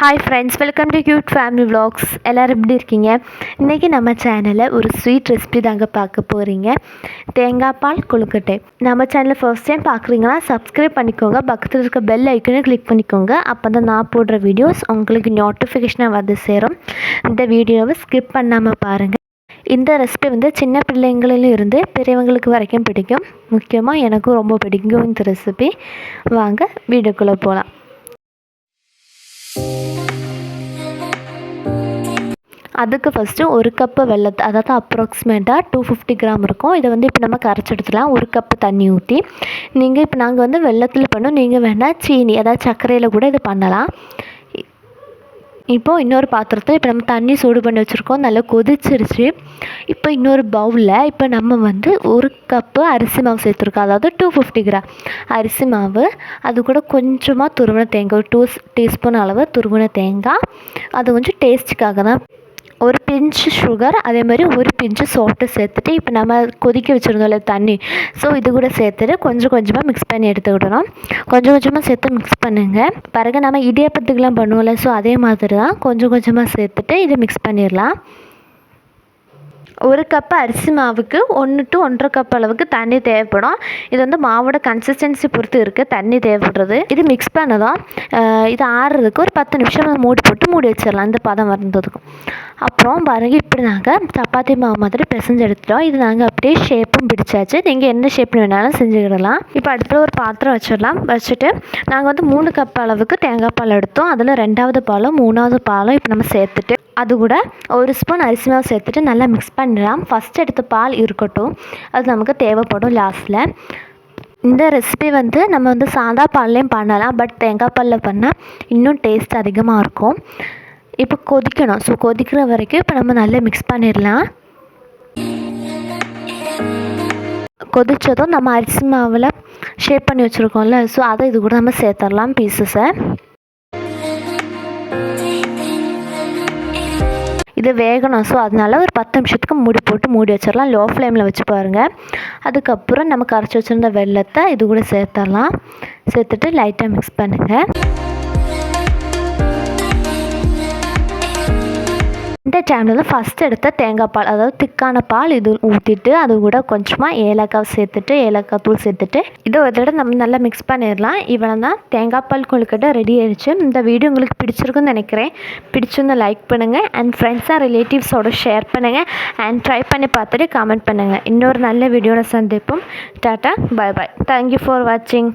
Hi friends welcome to cute family vlogs. எல்லோரும் எப்படி இருக்கீங்க? இன்றைக்கி நம்ம சேனலில் ஒரு ஸ்வீட் ரெசிபி தாங்க பார்க்க போகிறீங்க தேங்காய் பால் கொழுக்கட்டை. நம்ம சேனலில் ஃபர்ஸ்ட் டைம் பார்க்குறீங்கன்னா சப்ஸ்கிரைப் பண்ணிக்கோங்க. பக்கத்தில் இருக்க பெல் ஐக்கனை கிளிக் பண்ணிக்கோங்க. அப்போ தான் நான் போடுற வீடியோஸ் உங்களுக்கு நோட்டிஃபிகேஷனாக வந்து சேரும். இந்த வீடியோவை ஸ்கிப் பண்ணாமல் பாருங்கள் இந்த ரெசிபி வந்து சின்ன பிள்ளைங்களிலும் இருந்து பெரியவங்களுக்கு வரைக்கும் பிடிக்கும். முக்கியமாக எனக்கும் ரொம்ப பிடிக்கும் இந்த ரெசிபி வாங்க வீடியோக்குள்ளே போகலாம் அதுக்கு ஃபஸ்ட்டு ஒரு கப்பு வெள்ளத்தை அதாவது அப்ராக்சிமேட்டாக டூ ஃபிஃப்டி கிராம் இருக்கும். இதை வந்து இப்போ நம்ம கரைச்சி ஒரு கப்பு தண்ணி ஊற்றி நீங்கள் இப்போ நாங்கள் வந்து வெள்ளத்தில் பண்ணோம். நீங்கள் வேணால் சீனி அதாவது சர்க்கரையில் கூட இது பண்ணலாம். இப்போது இன்னொரு பாத்திரத்தை இப்போ நம்ம தண்ணி சூடு பண்ணி வச்சுருக்கோம். நல்லா கொதிச்சிருச்சு. இப்போ இன்னொரு பவுலில் இப்போ நம்ம வந்து ஒரு கப்பு அரிசி மாவு சேர்த்துருக்கோம். அதாவது டூ ஃபிஃப்டி கிராம் அரிசி மாவு அது கூட கொஞ்சமாக துருவின தேங்காய் ஒரு டூ டீஸ்பூன் அளவு துருவின தேங்காய். அது கொஞ்சம் டேஸ்ட்டுக்காக தான் ஒரு பிஞ்சு சுகர் அதே மாதிரி ஒரு பிஞ்சு சால்ட்டு சேர்த்துட்டு இப்போ நம்ம கொதிக்க வச்சுருந்தோம்ல தண்ணி. ஸோ இது கூட சேர்த்துட்டு கொஞ்சம் கொஞ்சமாக மிக்ஸ் பண்ணி எடுத்துக்கிடணும். கொஞ்சம் கொஞ்சமாக சேர்த்து மிக்ஸ் பண்ணுங்கள் பிறகு நம்ம இடியப்பத்துக்கெலாம் பண்ணுவோம்ல ஸோ அதே மாதிரி தான் கொஞ்சம் கொஞ்சமாக சேர்த்துட்டு இதை மிக்ஸ் பண்ணிடலாம். ஒரு கப்பு அரிசி மாவுக்கு ஒன்று டு ஒன்றரை கப் அளவுக்கு தண்ணி தேவைப்படும். இது வந்து மாவோட கன்சிஸ்டன்சி பொறுத்து இருக்குது தண்ணி தேவைப்படுறது. இது மிக்ஸ் பண்ணதும் இது ஆறுறதுக்கு ஒரு பத்து நிமிஷம் மூடி போட்டு மூடி வச்சிடலாம். இந்த பதம் வந்ததுக்கும் அப்புறம் பாருங்கள் இப்படி நாங்கள் சப்பாத்தி மாவு மாதிரி பிசைஞ்சு எடுத்துட்டோம். இது நாங்கள் அப்படியே ஷேப்பும் பிடிச்சாச்சு. நீங்கள் என்ன ஷேப் வேணாலும் செஞ்சுக்கிடலாம். இப்போ அடுப்பில் ஒரு பாத்திரம் வச்சிடலாம். வச்சுட்டு நாங்கள் வந்து மூணு கப் அளவுக்கு தேங்காய் பால் எடுத்தோம். அதில் ரெண்டாவது பாலும் மூணாவது பாலும் இப்போ நம்ம சேர்த்துட்டு அது கூட ஒரு ஸ்பூன் அரிசி மாவு சேர்த்துட்டு நல்லா மிக்ஸ் பண்ணலாம் ஃபஸ்ட் எடுத்த பால் இருக்கட்டும் அது நமக்கு தேவைப்படும் லாஸ்ட்டில் இந்த ரெசிபி வந்து நம்ம வந்து சாதா பால்லையும் பண்ணலாம் பட் தேங்காய் பாலில் பண்ணால் இன்னும் டேஸ்ட் அதிகமாக இருக்கும். இப்போ கொதிக்கணும். ஸோ கொதிக்கிற வரைக்கும் இப்போ நம்ம நல்லா மிக்ஸ் பண்ணிடலாம். கொதித்ததும் நம்ம அரிசி மாவில் ஷேப் பண்ணி வச்சுருக்கோம்ல ஸோ அதை இது கூட நம்ம சேர்த்துடலாம் பீசஸை இது வேகணும். ஸோ அதனால ஒரு பத்து நிமிஷத்துக்கு மூடி போட்டு மூடி வச்சிடலாம். லோ ஃப்ளேமில் வச்சு பாருங்கள் அதுக்கப்புறம் நம்ம கரைச்சி வச்சுருந்த வெள்ளத்தை இது கூட சேர்த்துடலாம். சேர்த்துட்டு லைட்டாக மிக்ஸ் பண்ணுங்கள் இந்த டைமில் ஃபஸ்ட் எடுத்த தேங்காய் பால். அதாவது திக்கான பால் இது ஊற்றிட்டு அது கூட கொஞ்சமாக ஏலக்காய் சேர்த்துட்டு ஏலக்காய் தூள் சேர்த்துட்டு இதை ஒரு தடவை நம்ம நல்லா மிக்ஸ் பண்ணிடலாம். இவ்வளோ தான். தேங்காய் பால் கொழுக்கட்டை ரெடி ஆயிடுச்சு. இந்த வீடியோ உங்களுக்கு பிடிச்சிருக்குன்னு நினைக்கிறேன். பிடிச்சிருந்தா லைக் பண்ணுங்கள் அண்ட் ஃப்ரெண்ட்ஸாக ரிலேட்டிவ்ஸோட ஷேர் பண்ணுங்கள் அண்ட் ட்ரை பண்ணி பார்த்துட்டு கமெண்ட் பண்ணுங்கள் இன்னொரு நல்ல வீடியோவில் சந்திப்போம். Tata bye bye thank you for வாட்சிங்